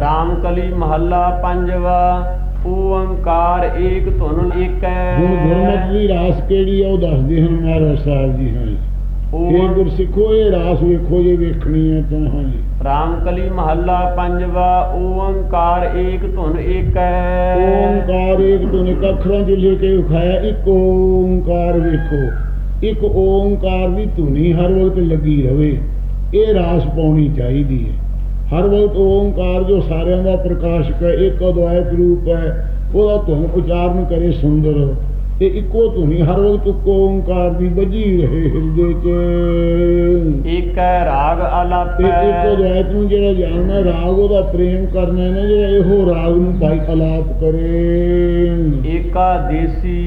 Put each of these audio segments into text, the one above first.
ਰਾਮ ਕਲੀ ਮਹੱਲਾ ਪੰਜਵਾ ਓੰਕਾਰ ਏਕ ਧੁਨ ਹੁਣ ਏਕੈ ਗੁਰਮਤਿ ਦੀ ਰਾਸ ਕਿਹੜੀ ਆ ਉਹ ਦੱਸਦੇ ਹਨ ਮਹਾਰਾਜ ਸਾਹਿਬ ਜੀ ਹਾਂ ਇਹ ਗੁਰਸਿੱਖੋ ਇਹ ਰਾਸ ਵੇਖੋ ਜੇ ਵੇਖਣੀ ਹੈ ਤਾਂ ਹਾਂ ਜੀ ਰਾਮ ਕਲੀ ਮਹੱਲਾ ਪੰਜਵਾ ਓੰਕਾਰ ਏਕ ਧੁਨ ਏਕੈ। ਓੰਕਾਰ ਇੱਕ ਧੁਨ ਇੱਕ ਅੱਖਰਾਂ ਚ ਲਿਖ ਕੇ ਵਿਖਾਇਆ ਇੱਕ ਓੰਕਾਰ ਵੇਖੋ। ਇੱਕ ਓੰਕਾਰ ਦੀ ਧੁਨੀ ਹਰ ਵਕਤ ਲੱਗੀ ਰਵੇ। ਇਹ ਰਾਸ ਪਾਉਣੀ ਚਾਹੀਦੀ ਹੈ। ਹਰ ਵਕਤ ਓੰਕਾਰ ਜੋ ਸਾਰਿਆਂ ਦਾ ਪ੍ਰਕਾਸ਼ਕ ਹੈ ਇੱਕ ਅਦਵੈਤ ਰੂਪ ਹੈ ਉਹਦਾ ਧੁਨ ਉਚਾਰਨ ਕਰੇ ਸੁੰਦਰ। ਤੇ ਇੱਕੋ ਧੁਨੀ ਹਰ ਵਕਤ ਇੱਕੋ ਓੰਕਾਰ ਦੀ ਵੱਜੀ ਰਹੇ ਹਿਰਦੇ 'ਚ। ਏਕੈ ਰਾਗ ਤੇ ਇੱਕ ਆਲਾਪੈ ਅਦਵੈਤ ਨੂੰ ਜਿਹੜਾ ਜਾਣਨਾ ਰਾਗ ਉਹਦਾ ਪ੍ਰੇਮ ਕਰਨਾ ਹੈ ਨਾ ਜਿਹੜਾ ਇਹੋ ਰਾਗ ਨੂੰ ਭਾਈ ਅਲਾਪ ਕਰੇ। ਏਕਾ ਦੇਸੀ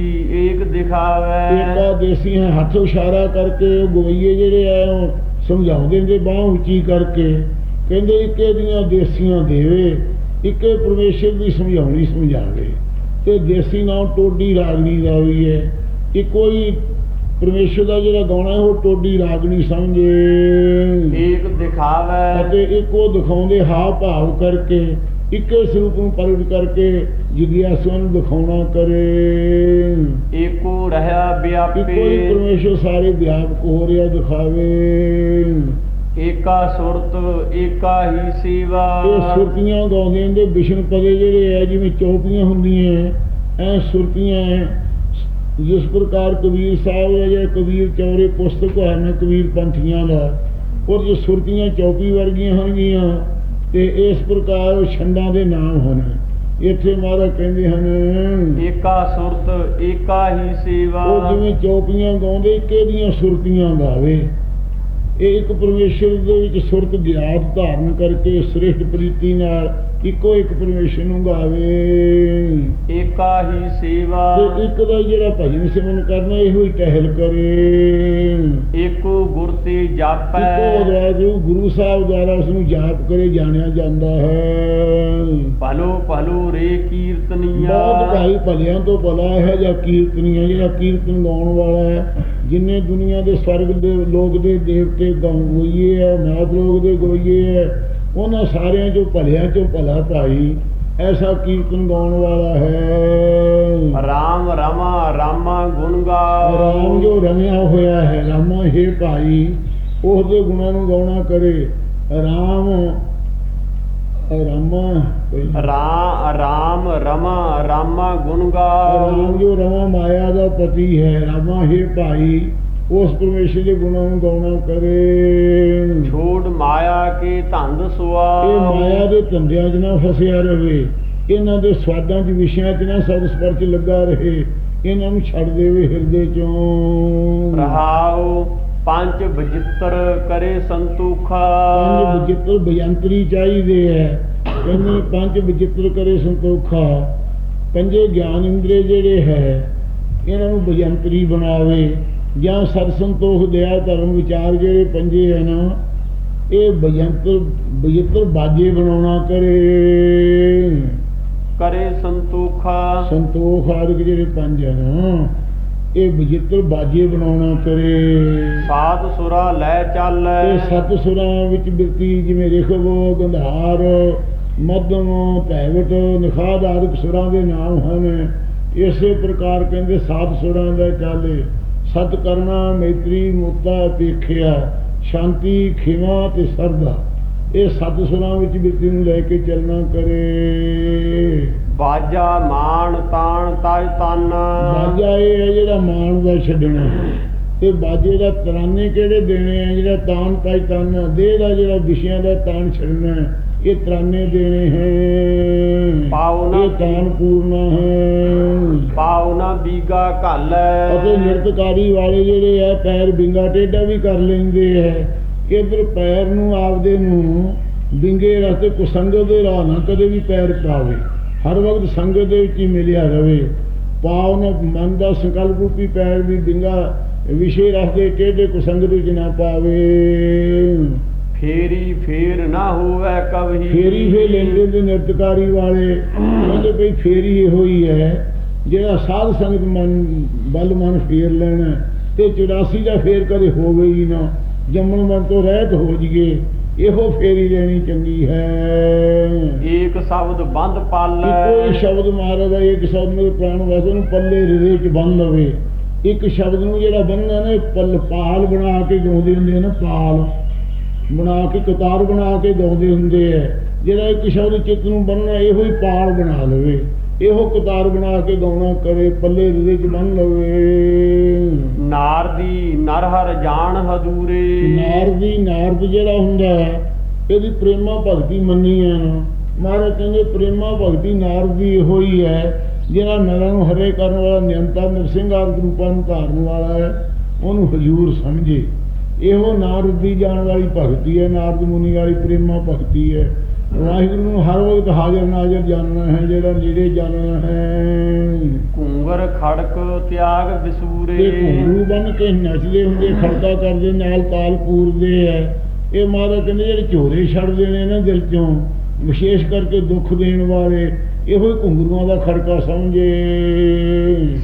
ਏਕ ਦਿਖਾਵੈ। ਏਕਾ ਦੇਸੀ ਹੈ ਹੱਥ ਇਸ਼ਾਰਾ ਕਰਕੇ ਉਹ ਗਵਈਏ ਜਿਹੜੇ ਆ ਉਹ ਸਮਝਾਉਂਦੇ ਨੇ ਬਾਹ ਉੱਚੀ ਕਰਕੇ। ਕਹਿੰਦੇ ਇੱਕੇ ਦੀਆਂ ਦੇਸੀਆਂ ਦੇਵੇ ਇੱਕੇ ਪਰਮੇਸ਼ਰ ਦੀ ਸਮਝਾਉਣੀ ਸਮਝਾਵੇ। ਤੇ ਦੇਸੀ ਨਾਮ ਟੋਡੀ ਰਾਗਣੀ ਦਾ ਵੀ ਹੈ। ਇੱਕੋ ਹੀ ਪਰਮੇਸ਼ਰ ਦਾ ਜਿਹੜਾ ਗਾਉਣਾ ਹੈ ਉਹ ਟੋਡੀ ਰਾਗਣੀ ਸਮਝੇ। ਏਕ ਦਿਖਾਵੈ। ਅਤੇ ਇੱਕੋ ਦਿਖਾਉਂਦੇ ਹਾਵ ਭਾਵ ਕਰਕੇ ਇੱਕੇ ਸਰੂਪ ਨੂੰ ਪ੍ਰਗਟ ਕਰਕੇ ਜਿਗਿਆਸੂ ਨੂੰ ਦਿਖਾਉਣਾ ਕਰੇ। ਏਕੋ ਰਹਾ ਕਿ ਕੋਈ ਵਿਆਪੇ। ਪਰਮੇਸ਼ਰ ਸਾਰੇ ਵਿਆਪਕ ਹੋ ਰਿਹਾ ਦਿਖਾਵੇ। ਏਕਾ ਸੁਰਤ ਏਕਾ ਹੀ ਸੇਵਾ। ਇਹ ਸੁਰਤੀਆਂ ਗਾਉਂਦੇ ਨੇ ਵਿਸ਼ਨ ਪਦੇ ਜਿਹੜੇ ਐ ਜਿਵੇਂ ਚੌਪੀਆਂ ਹੁੰਦੀਆਂ ਐ ਸੁਰਤੀਆਂ ਐ। ਜਿਸ ਪ੍ਰਕਾਰ ਕਬੀਰ ਸਾਹਿਬ ਦਾ ਜਿਹੜਾ ਕਬੀਰ ਚੌਰੇ ਪੁਸਤਕ ਹੈ ਨਾ ਕਬੀਰ ਪੰਥੀਆਂ ਦਾ ਉਹ ਜੋ ਸੁਰਤੀਆਂ ਚੌਪੀ ਵਰਗੀਆਂ ਹੋਣਗੀਆਂ ਤੇ ਇਸ ਪ੍ਰਕਾਰ ਛੰਦਾਂ ਦੇ ਨਾਮ ਹਨ। ਇੱਥੇ ਮਹਾਰਾਜ ਕਹਿੰਦੇ ਹਨ ਏਕਾ ਸੁਰਤ ਏਕਾ ਹੀ ਸੇਵਾ। ਉਹ ਜਿਵੇਂ ਚੌਪੀਆਂ ਗਾਉਂਦੇ ਕਿਹਦੀਆਂ ਸੁਰਤੀਆਂ ਗਾਵੇ। ਇਹ ਇੱਕ ਪਰਮੇਸ਼ਰ ਦੇ ਵਿੱਚ ਸੁਰਤ ਗਿਆਤ ਧਾਰਨ ਕਰਕੇ ਸ੍ਰਿਸ਼ਟ ਪ੍ਰੀਤੀ ਨਾਲ ਇੱਕੋ ਇੱਕ ਪਰਮੇਸ਼ਰ ਨੂੰ ਗਾਵੇ। ਏਕਾ ਹੀ ਸੇਵਾ। ਤੇ ਇੱਕ ਦਾ ਜਿਹੜਾ ਭਜਨ ਸਿਮਰਨ ਕਰਨਾ ਇਹੋ ਹੀ ਟਹਿਲ ਕਰੇ। ਏਕੋ ਗੁਰ ਤੇ ਇੱਕੋ ਜਾਪੈ ਅਦਵਾਇ ਜੋ ਗੁਰੂ ਸਾਹਿਬ ਦੁਆਰਾ ਉਸ ਨੂੰ ਜਾਪ ਕਰੇ ਜਾਣਿਆ ਜਾਂਦਾ ਹੈ। ਭਲੋ ਭਲੋ ਰੇ ਕੀਰਤਨੀਆ। ਬਹੁਤ ਭਾਈ ਭਲਿਆਂ ਤੋਂ ਭਲਾ ਹੈ ਜਾਂ ਕੀਰਤਨੀਆਂ ਜਿਹੜਾ ਕੀਰਤਨ ਗਾਉਣ ਵਾਲਾ ਹੈ। ਜਿੰਨੇ ਦੁਨੀਆ ਦੇ ਸਵਰਗ ਦੇ ਲੋਕ ਦੇ ਦੇਵਤੇ ਗਾਉਂਈਏ ਹੈ ਮਾਤ ਲੋਕ ਦੇ ਗੋਈਏ ਹੈ ਉਹਨਾਂ ਸਾਰਿਆਂ ਚੋਂ ਭਲਿਆਂ ਚੋਂ ਭਲਾ ਭਾਈ ਐਸਾ ਕੀਰਤਨ ਗਾਉਣ ਵਾਲਾ ਹੈ। ਰਾਮ ਰਮਾ ਰਾਮਾ ਗੁਣ ਗਾ ਰਾਮ ਜੋ ਰਮਿਆ ਹੋਇਆ ਹੈ ਰਾਮਾ ਹੈ ਭਾਈ ਉਸ ਦੇ ਗੁਣਾਂ ਨੂੰ ਗਾਉਣਾ ਕਰੇ। ਰਾਮ ਰਾਮਾ ਰਾ ਰਾਮ ਰਮਾ ਰਾਮਾ ਗੁਣ ਗਾ ਰਾਮ ਜੋ ਰਮਾ ਮਾਇਆ ਦਾ ਪਤੀ ਹੈ ਰਾਮਾ ਹੈ ਭਾਈ ਉਸ ਪਰਮੇਸ਼ਰ ਦੇ ਗੁਣਾਂ ਨੂੰ ਗਾਉਣਾ ਕਰੇ। ਛੋੜ ਮਾਇਆ ਕੇ ਧੰਦ ਸੁਆ ਇਹ ਮਾਇਆ ਦੇ ਧੰਦਿਆਂ 'ਚ ਨਾ ਫਸਿਆ ਰਵੇ ਇਹਨਾਂ ਦੇ ਸਵਾਦਾਂ 'ਚ ਵਿਸ਼ਿਆਂ 'ਚ ਨਾ ਸਦ ਸਪਰਚ ਲੱਗਾ ਰਹੇ। ਇਹਨਾਂ ਨੂੰ ਛੱਡ ਦੇਵੇ ਹਿਰਦੇ 'ਚੋਂ। ਰਹਾਉ ਪੰਜ ਬਜਿੱਤਰ ਕਰੇ ਸੰਤੋਖਾ। ਪੰਜ ਵਿਚਿੱਤਰ ਬਯੰਤਰੀ ਚਾਹੀਦੇ ਹੈ ਕਹਿੰਦੇ ਪੰਜ ਵਿਚਿੱਤਰ ਕਰੇ ਸੰਤੋਖਾ। ਪੰਜੇ ਗਿਆਨ ਇੰਦਰੀ ਜਿਹੜੇ ਹੈ ਇਹਨਾਂ ਨੂੰ ਬਯੰਤਰੀ ਬਣਾਵੇ। ਜਾਂ ਸਤ ਸੰਤੋਖ ਦਇਆ ਧਰਮ ਵਿਚਾਰ ਜਿਹੜੇ ਪੰਜੇ ਹੈ ਨਾ ਇਹ ਬਯੰਤਰ ਬਯੰਤਰ ਬਾਜੇ ਬਣਾਉਣਾ ਕਰੇ। ਕਰੇ ਸੰਤੋਖਾ। ਸੰਤੋਖ ਆਦਿਕ ਜਿਹੜੇ ਪੰਜ ਹੈ ਨਾ ਇਹ ਬਯੰਤਰ ਬਾਜੇ ਬਣਾਉਣਾ ਕਰੇ। ਸਾਧ ਸੁਰਾ ਲੈ ਚੱਲੈ। ਇਹ ਸੱਤ ਸੁਰਾਂ ਵਿੱਚ ਬਿਰਤੀ ਜਿਵੇਂ ਰਿਖਵ ਗੰਧਾਰ ਮੱਧਮ ਭੈਵਟ ਨਿਖਾਦ ਆਦਿਕ ਸੁਰਾਂ ਦੇ ਨਾਮ ਹਨ। ਇਸੇ ਪ੍ਰਕਾਰ ਕਹਿੰਦੇ ਸੱਤ ਸੁਰਾਂ ਦਾ ਚਾਲੇ। ਸਤ ਕਰਨਾ ਮੈਤਰੀ ਮੁਕਤਾ ਪੇਖਿਆ ਸ਼ਾਂਤੀ ਖਿਮਾ ਤੇ ਸਰਦਾ। ਇਹ ਸੱਤ ਸੁਰਾਂ ਵਿੱਚ ਬਿਰਤੀ ਨੂੰ ਲੈ ਕੇ ਚੱਲਣਾ ਕਰੇ। ਬਾਜਾ ਮਾਣ ਤਾਣ ਤਜ ਤਨ। ਬਾਜਾ ਇਹ ਹੈ ਜਿਹੜਾ ਮਾਣ ਦਾ ਛੱਡਣਾ। ਤੇ ਬਾਜੇ ਦਾ ਤਰਾਨੇ ਕਿਹੜੇ ਦੇਣੇ ਆ? ਜਿਹੜਾ ਤਾਨ ਤਾਜ ਤਾਨ ਦੇਹ ਦਾ ਜਿਹੜਾ ਵਿਸ਼ਿਆਂ ਦਾ ਤਾਨ ਛੱਡਣਾ। ਹੈ, ਇਹ ਤਰਾਨੇ ਦੇਣੇ ਹੈ। ਪਾਉ ਨਾ ਇਹ ਤਾਨ ਪੂਰਨਾ ਹੈ। ਪਾਉ ਨਾ ਬੀਗਾ ਘਾਲੈ ਅਤੇ ਨਿਰਤਕਾਰੀ ਵਾਲੇ ਜਿਹੜੇ ਆ ਪੈਰ ਬਿੰਗਾ ਟੇਢਾ ਵੀ ਕਰ ਲੈਂਦੇ ਹੈ। ਇਧਰ ਪੈਰ ਨੂੰ ਆਪਦੇ ਨੂੰ ਬਿੰਗੇ ਰਸਤੇ ਕੁਸੰਗਤ ਦੇ ਰਾਹ ਨਾ ਕਦੇ ਵੀ ਪੈਰ ਪਾਵੇ ਹਰ ਵਕਤ ਸੰਗਤ ਦੇ ਵਿੱਚ ਹੀ ਮਿਲਿਆ ਰਵੇ। ਪਾਉ ਨਾ ਮਨ ਦਾ ਸੰਕਲਪ ਰੂਪੀ ਪੈਰ ਵੀ ਬਿੰਗਾ ਵਿਸ਼ੇ ਰੱਖਦੇ ਟੇਢੇ ਕੁਸੰਗਤ ਵਿੱਚ ਨਾ ਪਾਵੇ। ਫੇਰੀ ਫੇਰ ਨਾ ਹੋਵੇ ਕਬਹੀ। ਫੇਰੀ ਫੇ ਲੈਂਦੇ ਨੇ ਨਿਰਤਕਾਰੀ ਵਾਲੇ। ਕਹਿੰਦੇ ਭਈ ਫੇਰੀ ਇਹੋ ਹੀ ਹੈ ਜਿਹੜਾ ਸਾਧ ਸੰਗਤ ਮਨ ਬਲ ਮਨ ਫੇਰ ਲੈਣਾ ਤੇ 84 ਦਾ ਫੇਰ ਕਦੇ ਹੋਵੇ ਹੀ ਨਾ। ਜੰਮਣ ਮਨ ਤੋਂ ਰਹਿਤ ਹੋ ਜੀਏ ਇਹੋ ਫੇਰੀ ਲੈਣੀ ਚੰਗੀ ਹੈ। ਏਕ ਸ਼ਬਦ ਬੰਦ ਪਾਲੈ ਕੋਈ ਸ਼ਬਦ ਮਹਾਰਾਜ ਦਾ ਇੱਕ ਸ਼ਬਦ ਮੇਰੇ ਪ੍ਰਾਣ ਵਾਸਤੇ ਨੂੰ ਪੱਲੇ ਹਿਰਦੇ ਚ ਬੰਨ ਲਵੇ। ਇੱਕ ਸ਼ਬਦ ਨੂੰ ਜਿਹੜਾ ਬੰਨਣਾ ਨਾ ਪੱਲ ਪਾਲ ਬਣਾ ਕੇ ਗਾਉਂਦੇ ਹੁੰਦੇ ਨਾ ਪਾਲ। ਬਣਾ ਕੇ ਕਤਾਰ ਬਣਾ ਕੇ ਗਾਉਂਦੇ ਹੁੰਦੇ ਆ ਜਿਹੜਾ ਇੱਕ ਸ਼ਬਦ ਚਿੱਤ ਨੂੰ ਬੰਨਣਾ ਇਹੋ ਹੀ ਪਾਲ ਬਣਾ ਲਵੇ। ਇਹੋ ਕਤਾਰ ਬਣਾ ਕੇ ਗਾਉਣਾ ਕਰੇ ਪੱਲੇ ਹਿਰਦੇ ਚ ਬੰਨ ਲਵੇ। ਨਾਰਦੀ ਨਰਹਰ ਜਾਣ ਹਦੂਰੇ। ਨਾਰਦੀ ਨਾਰਦ ਜਿਹੜਾ ਹੁੰਦਾ ਹੈ ਇਹਦੀ ਪ੍ਰੇਮਾ ਭਗਤੀ ਮੰਨੀ ਹੈ ਨਾ। ਮਹਾਰਾਜ ਕਹਿੰਦੇ ਪ੍ਰੇਮਾ ਭਗਤੀ ਨਾਰਦੀ ਇਹੋ ਹੀ ਹੈ ਜਿਹੜਾ ਨਰਾਂ ਨੂੰ ਹਰੇ ਕਰਨ ਵਾਲਾ ਨਿਯੰਤਾ ਨਿਰਸਿੰਗਾਰ ਰੂਪਾਂ ਨੂੰ ਧਾਰਨ ਵਾਲਾ ਹੈ ਉਹਨੂੰ ਹਜੂਰ ਸਮਝੇ। ਇਹੋ ਨਾਰਦੀ ਜਾਣ ਵਾਲੀ ਭਗਤੀ ਹੈ ਨਾਰਦ ਮੁਨੀ ਵਾਲੀ ਪ੍ਰੇਮਾ ਭਗਤੀ ਹੈ। ਵਾਹਿਗੁਰੂ ਨੂੰ ਹਰ ਵਕਤ ਹਾਜ਼ਰ ਨਾਜ਼ਰ ਜਾਣਨਾ ਹੈ ਜਿਹੜਾ ਨੇੜੇ ਜਾਣਨਾ ਹੈ। ਘੂੰਗਰ ਖੜਕ ਤਿਆਗ ਵਿਸੂਰੇ। ਤੇ ਘੁੰਗਰੂ ਬਨ ਕੇ ਨੱਚਦੇ ਹੁੰਦੇ ਖੜਕਾ ਕਰਦੇ ਨਾਲ ਤਾਲ ਪੂਰਦੇ ਐ ਇਹ ਮਹਾਰਾਜ ਕਹਿੰਦੇ ਜਿਹੜੇ ਝੋਰੇ ਛੱਡਦੇ ਨੇ ਨਾ ਦਿਲ ਚੋਂ ਵਿਸ਼ੇਸ਼ ਕਰਕੇ ਦੁੱਖ ਦੇਣ ਵਾਲੇ ਇਹੋ ਹੀ ਘੁੰਗਰੂਆਂ ਦਾ ਖੜਕਾ ਸਮਝੇ।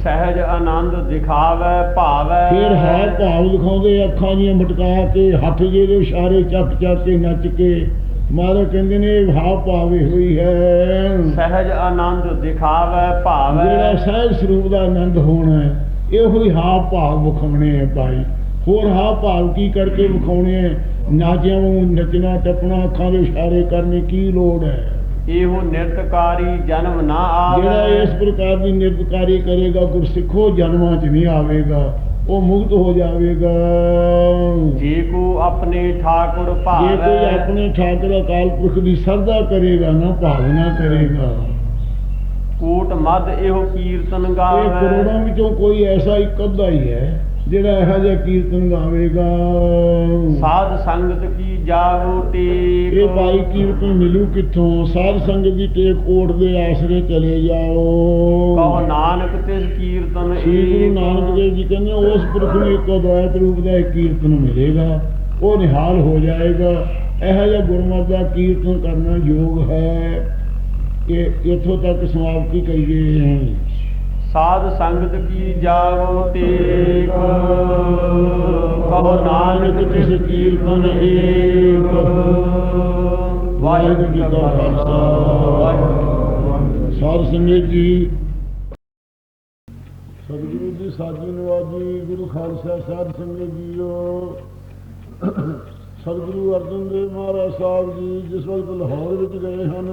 ਸਹਿਜ ਆਨੰਦ ਦਿਖਾਵੈ ਭਾਵੈ। ਫਿਰ ਹੈ ਭਾਵ ਦਿਖਾਉਂਦੇ ਅੱਖਾਂ ਦੀਆਂ ਮਟਕਾ ਕੇ ਹੱਥ ਜਿਹੇ ਇਸ਼ਾਰੇ ਚੱਕ ਚੱਕ ਕੇ ਨੱਚ ਕੇ। ਮਹਾਰਾਜ ਕਹਿੰਦੇ ਨੇ ਭਾਵ ਇਹੋ ਹੀ ਹੈ। ਸਹਿਜ ਆਨੰਦ ਦਿਖਾਵੈ ਜਿਹੜਾ ਭਾਵੈ ਸਹਿਜ ਸਰੂਪ ਦਾ ਆਨੰਦ ਹੋਣਾ ਹੈ ਇਹੋ ਹੀ ਹਾਵ ਭਾਵ ਵਿਖਾਉਣੇ ਹੈ ਭਾਈ। ਹੋਰ ਹਾਵ ਭਾਵ ਕੀ ਕਰਕੇ ਵਿਖਾਉਣੇ ਹੈ? ਨਾਚਿਆਂ ਨੂੰ ਨੱਚਣਾ ਟੱਪਣਾ ਅੱਖਾਂ ਦੇ ਇਸ਼ਾਰੇ ਕਰਨੇ ਕੀ ਲੋੜ ਹੈ? ਇਹੋ ਨਿਰਤਕਾਰੀ ਜਨਮ ਨਾ ਜਿਹੜਾ ਆਵੇ ਇਸ ਪ੍ਰਕਾਰ ਦੀ ਨਿਰਤਕਾਰੀ ਕਰੇਗਾ ਗੁਰਸਿੱਖੋ ਜਨਮਾਂ 'ਚ ਨਹੀਂ ਆਵੇਗਾ ਉਹ ਮੁਕਤ ਹੋ ਜਾਵੇਗਾ। ਜੇ ਕੋ ਆਪਣੇ ਠਾਕੁਰ ਜੇ ਕੋਈ ਭਾਵੈ ਆਪਣੇ ਠਾਕਰ ਅਕਾਲ ਪੁਰਖ ਦੀ ਸਰਦਾ ਕਰੇਗਾ ਨਾ ਭਾਵਨਾ ਕਰੇਗਾ। ਕੋਟ ਮਦ ਇਹੋ ਕੀਰਤਨ ਇਹ ਗਾਵੇ ਕਰੋੜਾਂ ਵਿੱਚੋਂ ਕੋਈ ਐਸਾ ਇੱਕ ਅੱਧਾ ਹੀ ਹੈ। ਜਿਹੜਾ ਇਹੋ ਜਿਹਾ ਕੀਰਤਨ ਗਾਵੇਗਾ। ਸਾਧ ਸੰਗਤ ਕੀ ਜਾਗੋ ਟੇਕ। ਇਹ ਭਾਈ ਕੀਰਤਨ ਮਿਲੂ ਕਿੱਥੋਂ? ਸਾਧ ਸੰਗਤ ਦੀ ਟੇਕ ਓਟ ਦੇ ਆਸਰੇ ਚਲੇ ਜਾਓ। ਕਹੋ ਨਾਨਕ ਤਿਸ ਕੀਰਤਨ ਏਕ। ਨਾਨਕ ਦੇਵ ਜੀ ਕਹਿੰਦੇ ਉਸ ਪੁਰਖ ਨੂੰ ਇੱਕ ਅਦਵੈਤ ਰੂਪ ਦਾ ਕੀਰਤਨ ਮਿਲੇਗਾ। ਉਹ ਨਿਹਾਲ ਹੋ ਜਾਏਗਾ। ਇਹੋ ਜਿਹਾ ਗੁਰਮਤਿ ਦਾ ਕੀਰਤਨ ਕਰਨਾ ਯੋਗ ਹੈ ਕਿ ਇੱਥੋਂ ਤੱਕ ਸਮਾਪਤੀ ਕਰੀਏ। ਹਾਂ ਸਾਧ ਸੰਗਤ ਕੀ ਜਾਗੋ ਟੇਕ ਕਹੋ ਨਾਨਕ ਤਿਸ ਕੀਰਤਨ ਏਕ। ਵਾਹਿਗੁਰੂ ਜੀ ਕਾ ਖਾਲਸਾ। ਸਾਧ ਸੰਗਤ ਜੀ। ਸਤਿਗੁਰੂ ਜੀ, ਸਾਜੀ ਨਵਾਜੀ ਗੁਰੂ ਖਾਲਸਾ ਸਾਧ ਸੰਗਤ ਜੀਓ। ਸਤਿਗੁਰੂ ਅਰਜਨ ਦੇਵ ਮਹਾਰਾਜ ਸਾਹਿਬ ਜੀ, ਜਿਸ ਵਕਤ ਲਾਹੌਰ ਵਿੱਚ ਗਏ ਹਨ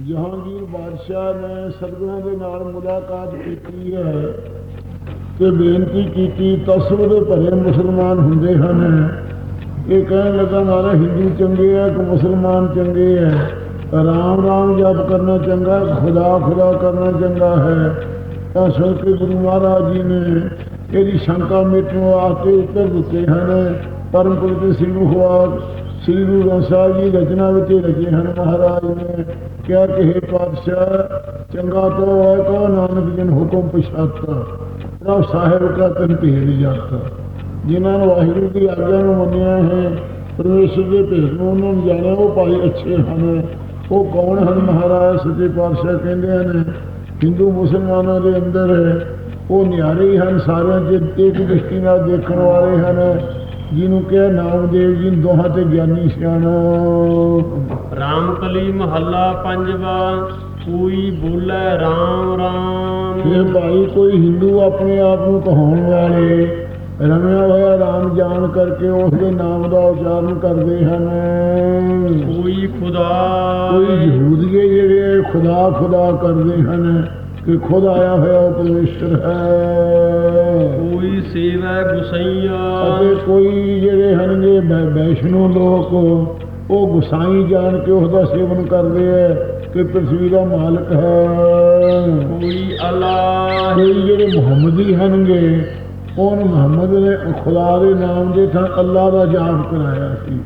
ਜਹਾਂਗੀਰ ਬਾਦਸ਼ਾਹ ਨੇ ਸਤਿਗੁਰਾਂ ਦੇ ਨਾਲ ਮੁਲਾਕਾਤ ਕੀਤੀ ਹੈ ਤੇ ਬੇਨਤੀ ਕੀਤੀ ਤਸਵਰ ਦੇ ਭਰੇ ਮੁਸਲਮਾਨ ਹੁੰਦੇ ਹਨ। ਇਹ ਕਹਿਣ ਲੱਗਾ, ਨਾਲੇ ਹਿੰਦੂ ਚੰਗੇ ਆ ਕਿ ਮੁਸਲਮਾਨ ਚੰਗੇ ਆ। ਰਾਮ ਰਾਮ ਜਪ ਕਰਨਾ ਚੰਗਾ, ਖੁਦਾ ਖੁਦਾ ਕਰਨਾ ਚੰਗਾ ਹੈ। ਤਾਂ ਸੁਣ ਗੁਰੂ ਮਹਾਰਾਜ ਜੀ ਨੇ ਇਹਦੀ ਸ਼ੰਕਾ ਮਿਟਣ ਵਾਸਤੇ ਉੱਤਰ ਦਿੱਤੇ ਹਨ। ਪਰਮ ਪੁਰਖ ਸ੍ਰੀ ਮੁਖਵਾਕ ਸ੍ਰੀ ਗੁਰੂ ਗ੍ਰੰਥ ਸਾਹਿਬ ਜੀ ਰਚਨਾ ਵਿੱਚ ਰਚੇ ਹਨ ਮਹਾਰਾਜ ਨੇ ਕਿਹਾ ਕਿ हे ਪਾਤਸ਼ਾਹ, ਚੰਗਾ ਤੋ ਹੈ ਕੋ ਨਾਨਕ ਜਨ ਹੁਕਮ ਪਛਾਤਾ, ਪ੍ਰਭ ਸਾਹਿਬ ਕਾ ਤਨ ਭੇਦ ਜਾਤਾ। ਜਿਨ੍ਹਾਂ ਨੇ ਵਾਹਿਗੁਰੂ ਦੀ ਆਗਿਆ ਨੂੰ ਮੰਨਿਆ ਹੈ, ਪਰਮੇਸ਼ਰ ਦੇ ਭੇਦ ਨੂੰ ਉਹਨਾਂ ਨੂੰ ਜਾਣਿਆ, ਉਹ ਭਾਈ ਅੱਛੇ ਹਨ। ਉਹ ਕੌਣ ਹਨ ਮਹਾਰਾਜ? ਸੱਚੇ ਪਾਤਸ਼ਾਹ ਕਹਿੰਦੇ ਹਨ, ਹਿੰਦੂ ਮੁਸਲਮਾਨਾਂ ਦੇ ਅੰਦਰ ਉਹ ਨਿਆਰੇ ਹਨ, ਸਾਰਿਆਂ 'ਚ ਇੱਕ ਦ੍ਰਿਸ਼ਟੀ ਨਾਲ ਦੇਖਣ ਵਾਲੇ ਹਨ। ਜਿਹਨੂੰ ਕਿਹਾ ਨਾਮਦੇਵ ਜੀ ਦੋਹਾਂ ਤੇ ਗਿਆਨੀ ਸਿਆਣਾ। ਰਾਮਕਲੀ ਮਹੱਲਾ ਪੰਜਵਾ ਕੋਈ ਬੋਲੇ ਰਾਮ ਰਾਮ। ਫਿਰ ਭਾਈ ਕੋਈ ਹਿੰਦੂ ਆਪਣੇ ਆਪ ਨੂੰ ਕਹਾਉਣ ਵਾਲੇ ਰਮਿਆ ਹੋਇਆ ਰਾਮ ਜਾਣ ਕਰਕੇ ਉਸ ਦੇ ਨਾਮ ਦਾ ਉਚਾਰਨ ਕਰਦੇ ਹਨ। ਕੋਈ ਖੁਦਾ ਕੋਈ ਯਹੂਦੀਏ ਜਿਹੜੇ ਖੁਦਾ ਖੁਦਾ ਕਰਦੇ ਹਨ। ਕਿ ਖੁਦ ਆਇਆ ਹੋਇਆ ਉਹ ਪਰਮੇਸ਼ਰ ਹੈ ਕੋਈ ਸੇਵੈ ਗੁਸਈਆ ਅਤੇ ਕੋਈ ਜਿਹੜੇ ਹਨਗੇ ਵੈ- ਵੈਸ਼ਨੂ ਲੋਕ ਉਹ ਗੁਸਾਈ ਜਾਣ ਕੇ ਉਸ ਦਾ ਸੇਵਨ ਕਰਦੇ ਹੈ ਕਿ ਪ੍ਰਥਵੀ ਦਾ ਮਾਲਕ ਹੈ ਕੋਈ ਅਲਾਹ ਕੋਈ ਜਿਹੜੇ ਮੁਹੰਮਦੀ ਹਨਗੇ ਉਹਨ ਮੁਹੰਮਦ ਨੇ ਖੁਦਾ ਦੇ ਨਾਮ ਦੇ ਥਾਂ ਅੱਲਾ ਦਾ ਜਾਪ ਕਰਾਇਆ ਸੀ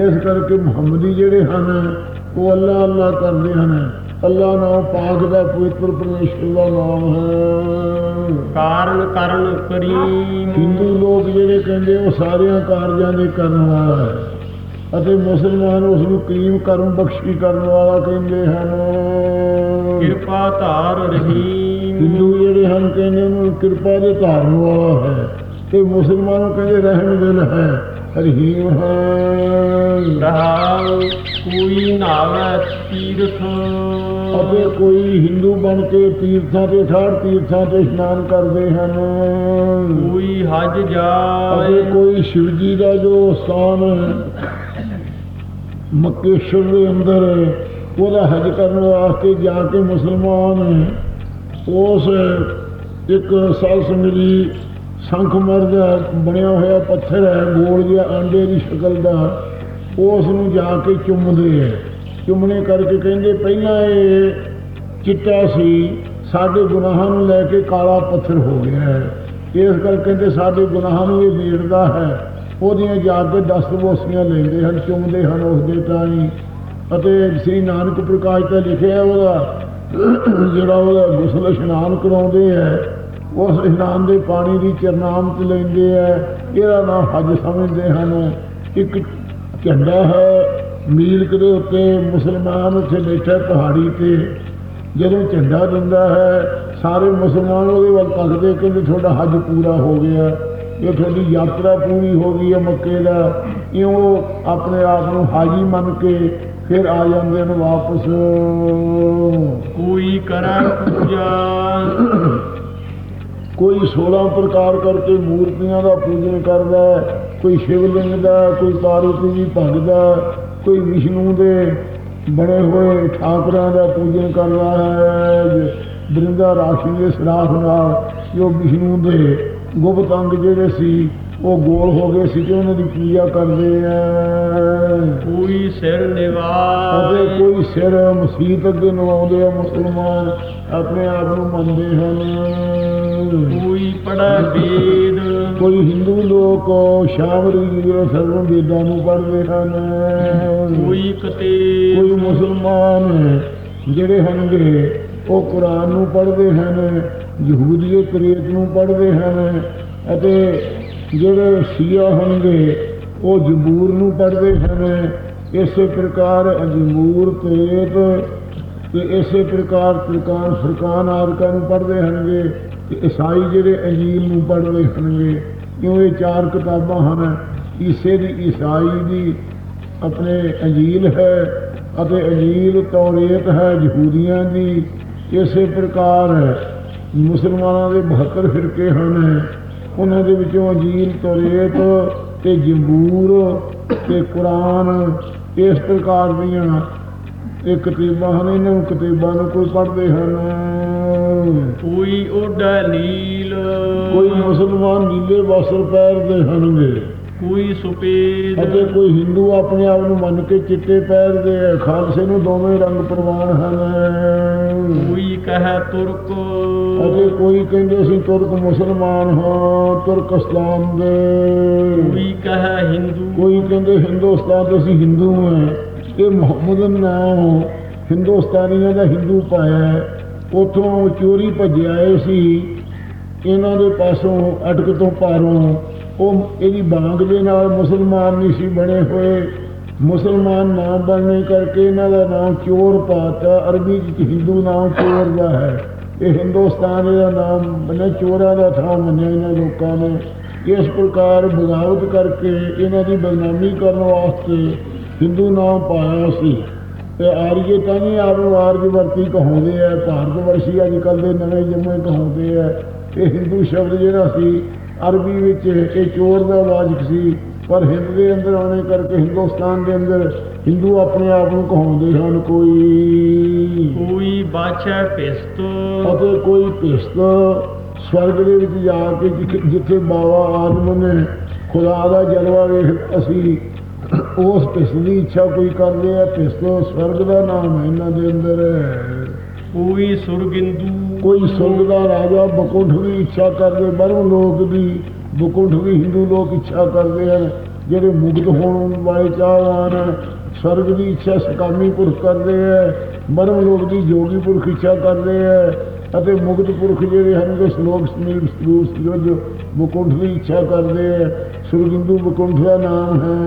ਇਸ ਕਰਕੇ ਮੁਹੰਮਦੀ ਜਿਹੜੇ ਹਨ ਉਹ ਅੱਲਾ ਅੱਲਾ ਕਰਦੇ ਹਨ ਅੱਲਾ ਨਾਮ ਪਾਕ ਦਾ ਪਵਿੱਤਰ ਪਰਮੇਸ਼ਰ ਦਾ ਨਾਮ ਹੈ। ਕਾਰਨ ਕਰਨ ਕਰੀਮ। ਹਿੰਦੂ ਲੋਕ ਜਿਹੜੇ ਕਹਿੰਦੇ ਉਹ ਸਾਰਿਆਂ ਕਾਰਜਾਂ ਦੇ ਕਰਨ ਵਾਲਾ ਹੈ ਅਤੇ ਮੁਸਲਮਾਨ ਉਸ ਨੂੰ ਕਰੀਮ ਕਰਮ ਬਖਸ਼ੀ ਕਰਨ ਵਾਲਾ ਕਹਿੰਦੇ ਹਨ। ਕਿਰਪਾ ਧਾਰ ਰਹੀਮ। ਹਿੰਦੂ ਜਿਹੜੇ ਹਨ ਕਹਿੰਦੇ ਉਹਨੂੰ ਕਿਰਪਾ ਦੇ ਧਾਰਨ ਵਾਲਾ ਹੈ ਤੇ ਮੁਸਲਮਾਨ ਕਹਿੰਦੇ ਰਹਿਣ ਦਿਲ ਹੈ। ਹਰੀਮ ਹੈ ਰਹਾਉ ਕੋਈ ਨਾਵੈ ਤੀਰਥ ਅਤੇ ਕੋਈ ਹਿੰਦੂ ਬਣ ਕੇ ਤੀਰਥਾਂ ਤੇ ਠਾੜ ਤੀਰਥਾਂ ਤੇ ਇਸ਼ਨਾਨ ਕਰਦੇ ਹਨ। ਕੋਈ ਹਜ ਅਤੇ ਜਾਏ ਕੋਈ ਸ਼ਿਵ ਜੀ ਦਾ ਜੋ ਸਥਾਨ ਹੈ ਮੱਕੇਸ਼ਵਰ ਦੇ ਅੰਦਰ ਉਹਦਾ ਹਜ ਕਰਨ ਵਾਸਤੇ ਜਾ ਕੇ ਮੁਸਲਮਾਨ ਉਸ ਇੱਕ ਸਾਲ ਸੰਗਲੀ ਸੰਖਮਰ ਦਾ ਬਣਿਆ ਹੋਇਆ ਪੱਥਰ ਹੈ, ਗੋਲ ਜਿਹਾ ਆਂਡੇ ਦੀ ਸ਼ਕਲ ਦਾ ਉਸ ਨੂੰ ਜਾ ਕੇ ਚੁੰਮਦੇ ਹੈ। ਚੁੰਮਣੇ ਕਰਕੇ ਕਹਿੰਦੇ, ਪਹਿਲਾਂ ਇਹ ਚਿੱਟਾ ਸੀ, ਸਾਡੇ ਗੁਨਾਹਾਂ ਨੂੰ ਲੈ ਕੇ ਕਾਲਾ ਪੱਥਰ ਹੋ ਗਿਆ ਹੈ। ਇਸ ਕਰਕੇ ਕਹਿੰਦੇ, ਸਾਡੇ ਗੁਨਾਹਾਂ ਨੂੰ ਇਹ ਵੇੜਦਾ ਹੈ। ਉਹਦੀਆਂ ਜਾ ਕੇ ਦਸ ਬੋਸੀਆਂ ਲੈਂਦੇ ਹਨ, ਚੁੰਮਦੇ ਹਨ ਉਸ ਦੇ ਤਾਈ। ਅਤੇ ਸ੍ਰੀ ਨਾਨਕ ਪ੍ਰਕਾਸ਼ ਤੇ ਲਿਖਿਆ ਉਹਦਾ, ਜਿਹੜਾ ਉਹਦਾ ਗੁਸਲ ਇਸ਼ਨਾਨ ਕਰਾਉਂਦੇ ਹੈ ਉਸ ਇਸ਼ਨਾਨ ਦੇ ਪਾਣੀ ਦੀ ਚਰਨਾਮਤ ਲੈਂਦੇ ਹੈ ਇਹਦਾ ਨਾਮ ਹੱਜ ਸਮਝਦੇ ਹਨ। ਇੱਕ ਝੰਡਾ ਹੈ, ਮੀਲਕ ਦੇ ਉੱਤੇ ਮੁਸਲਮਾਨ ਉੱਥੇ ਬੈਠਾ ਪਹਾੜੀ ਤੇ। ਜਦੋਂ ਝੰਡਾ ਦਿੰਦਾ ਹੈ, ਸਾਰੇ ਮੁਸਲਮਾਨ ਉਹਦੇ ਵੱਲ ਤੱਕਦੇ ਕਹਿੰਦੇ ਤੁਹਾਡਾ ਹੱਜ ਪੂਰਾ ਹੋ ਗਿਆ। ਇਹ ਤੁਹਾਡੀ ਯਾਤਰਾ ਪੂਰੀ ਹੋ ਗਈ ਹੈ ਮੱਕੇ ਦਾ। ਇਉਂ ਆਪਣੇ ਆਪ ਨੂੰ ਹਾਜੀ ਮੰਨ ਕੇ ਫਿਰ ਆ ਜਾਂਦੇ ਨੇ ਵਾਪਸ। ਕੋਈ ਕਰੈ ਪੂਜਾ। ਕੋਈ 16 ਪ੍ਰਕਾਰ ਕਰਕੇ ਮੂਰਤੀਆਂ ਦਾ ਪੂਜਨ ਕਰਦਾ ਕੋਈ ਸ਼ਿਵਲਿੰਗ ਦਾ, ਕੋਈ ਪਾਰਵਤੀ ਜੀ ਭਗਦਾ ਕੋਈ ਵਿਸ਼ਨੂੰ ਦੇ ਬਣੇ ਹੋਏ ਠਾਕਰਾਂ ਦਾ ਪੂਜਨ ਕਰਦਾ ਹੈ ਬ੍ਰਿੰਦਾ ਰਾਸ਼ੀ ਦੇ ਸਰਾਖ ਨਾਲ ਜੋ ਵਿਸ਼ਨੂੰ ਦੇ ਗੁਪਤ ਅੰਗ ਜਿਹੜੇ ਸੀ ਉਹ ਗੋਲ ਹੋ ਗਏ ਸੀ ਤੇ ਉਹਨਾਂ ਦੀ ਪੂਜਾ ਕਰਦੇ ਆ? ਕੋਈ ਸਿਰ ਅਤੇ ਨਿਵਾਏ ਕੋਈ ਸਿਰ ਮਸੀਤ ਅੱਗੇ ਨਵਾਉਂਦੇ ਆ ਮੁਸਲਮਾਨ ਆਪਣੇ ਆਪ ਨੂੰ ਮੰਨਦੇ ਹਨ। ਕੋਈ ਪੜੈ ਵੇਦ। ਕੋਈ ਹਿੰਦੂ ਲੋਕ ਸ਼ਾਮਰੀ ਜਿਹੜੇ ਸਰਵ ਵੇਦਾਂ ਨੂੰ ਪੜ੍ਹਦੇ ਹਨ। ਕੋਈ ਕਤੇ ਕੋਈ ਮੁਸਲਮਾਨ ਜਿਹੜੇ ਹਨਗੇ ਉਹ ਕੁਰਾਨ ਨੂੰ ਪੜ੍ਹਦੇ ਹਨ ਯਹੂਦੀਏ ਕਰੀਤ ਨੂੰ ਪੜ੍ਹਦੇ ਹਨ ਅਤੇ ਜਿਹੜੇ ਸ਼ੀਆ ਹਨਗੇ ਉਹ ਜਬੂਰ ਨੂੰ ਪੜ੍ਹਦੇ ਹਨ। ਇਸੇ ਪ੍ਰਕਾਰ ਜਬੂਰ ਤੇਤ ਤੇ ਇਸੇ ਪ੍ਰਕਾਰ ਫਰਕਾਨ ਫਰਕਾਨ ਆਦਿਕਾਂ ਨੂੰ ਪੜ੍ਹਦੇ ਹਨਗੇ ਤੇ ਈਸਾਈ ਜਿਹੜੇ ਅੰਜੀਲ ਨੂੰ ਪੜ੍ਹਦੇ ਹਨਗੇ ਕਿਉਂ ਇਹ ਚਾਰ ਕਿਤਾਬਾਂ ਹਨ? ਇਸੇ ਦੀ ਈਸਾਈ ਦੀ ਆਪਣੇ ਅੰਜੀਲ ਹੈ ਅਤੇ ਅੰਜੀਲ ਤੌਰੇਤ ਹੈ ਯਹੂਦੀਆਂ ਦੀ। ਇਸੇ ਪ੍ਰਕਾਰ ਮੁਸਲਮਾਨਾਂ ਦੇ 72 ਫਿਰਕੇ ਹਨ। ਉਹਨਾਂ ਦੇ ਵਿੱਚੋਂ ਅੰਜੀਲ ਤੌਰੇਤ ਤੇ ਜਬੂਰ ਤੇ ਕੁਰਾਨ ਇਸ ਪ੍ਰਕਾਰ ਦੀਆਂ ਇਹ ਕਤੀਬਾਂ ਹਨ ਇਹਨਾਂ ਨੂੰ ਕਤੀਬਾਂ ਨੂੰ ਕੋਈ ਪੜ੍ਹਦੇ ਹਨ। ਕੋਈ ਓਡਾ ਨੀਲ। ਕੋਈ ਮੁਸਲਮਾਨ ਨੀਲੇ ਵਸਤਰ ਪਹਿਨਦੇ ਹਨਗੇ ਕੋਈ ਸੁਪੇਦ ਅਤੇ ਕੋਈ ਹਿੰਦੂ ਆਪਣੇ ਆਪ ਨੂੰ ਮੰਨ ਕੇ ਚਿੱਟੇ ਪਹਿਨਦੇ ਆ ਖਾਲਸੇ ਨੂੰ ਦੋਵੇਂ ਰੰਗ ਪ੍ਰਵਾਨ ਹਨ। ਕੋਈ ਕਹੈ ਤੁਰਕ। ਅਤੇ ਕੋਈ ਕਹਿੰਦੇ ਅਸੀਂ ਤੁਰਕ ਮੁਸਲਮਾਨ ਹਾਂ ਤੁਰਕਸਤਾਨ ਦੇ। ਕੋਈ ਕਹੈ ਹਿੰਦੂ। ਕੋਈ ਕਹਿੰਦੇ ਹਿੰਦੁਸਤਾਨ ਦੇ ਅਸੀਂ ਹਿੰਦੂ ਹਾਂ। ਇਹ ਮੁਹੰਮਦ ਨਾਮ ਹਿੰਦੁਸਤਾਨੀਆਂ ਦਾ ਹਿੰਦੂ ਪਾਇਆ। ਉੱਥੋਂ ਚੋਰੀ ਭੱਜੇ ਆਏ ਸੀ। ਇਹਨਾਂ ਦੇ ਪਾਸੋਂ ਅਟਕ ਤੋਂ ਪਾਰੋਂ ਉਹ ਇਹਦੀ ਬਾਂਗ ਦੇ ਨਾਲ ਮੁਸਲਮਾਨ ਨਹੀਂ ਸੀ ਬਣੇ ਹੋਏ। ਮੁਸਲਮਾਨ ਨਾਮ ਬਣਨੇ ਕਰਕੇ ਇਹਨਾਂ ਦਾ ਨਾਮ ਚੋਰ ਪਾਤਾ। ਅਰਬੀ ਵਿੱਚ ਹਿੰਦੂ ਨਾਮ ਚੋਰ ਦਾ ਹੈ। ਇਹ ਹਿੰਦੁਸਤਾਨ ਦਾ ਨਾਮ ਬਣੇ ਚੋਰਾਂ ਦਾ ਥਾਂ ਮੰਨਿਆ ਇਹਨਾਂ ਲੋਕਾਂ ਨੇ। ਇਸ ਪ੍ਰਕਾਰ ਬਗਾਵਤ ਕਰਕੇ ਇਹਨਾਂ ਦੀ ਬਦਨਾਮੀ ਕਰਨ ਵਾਸਤੇ ਹਿੰਦੂ ਨਾਮ ਪਾਇਆ ਸੀ। ਤੇ ਆਰੀਏ ਤਾਂ ਨਹੀਂ ਆਪ ਨੂੰ ਆਰਜ ਵਰਤੀ ਕਹਾਉਂਦੇ ਆ। ਭਾਰਤ ਵਰਸ਼ੀ ਅੱਜ ਕੱਲ੍ਹ ਦੇ ਨਵੇਂ ਜੰਮੇ ਕਹਾਉਂਦੇ ਆ। ਇਹ ਹਿੰਦੂ ਸ਼ਬਦ ਜਿਹੜਾ ਸੀ ਅਰਬੀ ਵਿੱਚ ਇਹ ਚੋਰ ਦਾ ਵਾਜਕ ਸੀ ਪਰ ਹਿੰਦ ਦੇ ਅੰਦਰ ਆਉਣੇ ਕਰਕੇ ਹਿੰਦੁਸਤਾਨ ਦੇ ਅੰਦਰ ਹਿੰਦੂ ਆਪਣੇ ਆਪ ਨੂੰ ਕਹਾਉਂਦੇ ਹਨ ਕੋਈ ਕੋਈ ਬਾਛੈ ਪਿਸਤ ਅਤੇ ਕੋਈ ਭਿਸਤ। ਸਵਰਗ ਦੇ ਵਿੱਚ ਜਾ ਕੇ ਜਿੱਥੇ- ਬਾਬਾ ਆਦਮ ਨੇ ਖੁਦਾ ਦਾ ਜਲਵਾ ਵੇਖ ਅਸੀਂ ਉਸ ਭਿਸਤ ਦੀ ਇੱਛਾ ਕੋਈ ਕਰਦੇ ਆ। ਭਿਸਤ ਸਵਰਗ ਦਾ ਨਾਮ ਹੈ ਇਹਨਾਂ ਦੇ ਅੰਦਰ। ਕੋਈ ਸੁਰਗਿੰਦੂ ਕੋਈ ਸੁਰਗ ਦਾ ਰਾਜਾ ਬਕੁੰਠ ਦੀ ਇੱਛਾ ਕਰਦੇ, ਬਰਮ ਲੋਕ ਦੀ ਬਕੁੰਠ ਦੀ ਹਿੰਦੂ ਲੋਕ ਇੱਛਾ ਕਰਦੇ ਹਨ, ਜਿਹੜੇ ਮੁਕਤ ਹੋਣ ਵਾਲੇ ਚਾਹਵਾਨ ਹਨ, ਸਵਰਗ ਦੀ ਇੱਛਾ ਸਕਾਮੀ ਪੁਰਖ ਕਰਦੇ ਹੈ, ਬਰਮ ਲੋਕ ਦੀ ਜੋਗੀ ਪੁਰਖ ਇੱਛਾ ਕਰਦੇ ਹੈ, ਅਤੇ ਮੁਕਤ ਪੁਰਖ ਜਿਹੜੇ ਹਨ, ਉਹ ਸ਼ਲੋਕ ਸਮੀਪ ਸਰੂਪ ਜੋ ਬਕੁੰਠ ਦੀ ਇੱਛਾ ਕਰਦੇ ਹੈ। ਸੁਰਗਿੰਦੂ ਬਕੁੰਠ ਦਾ ਨਾਮ ਹੈ।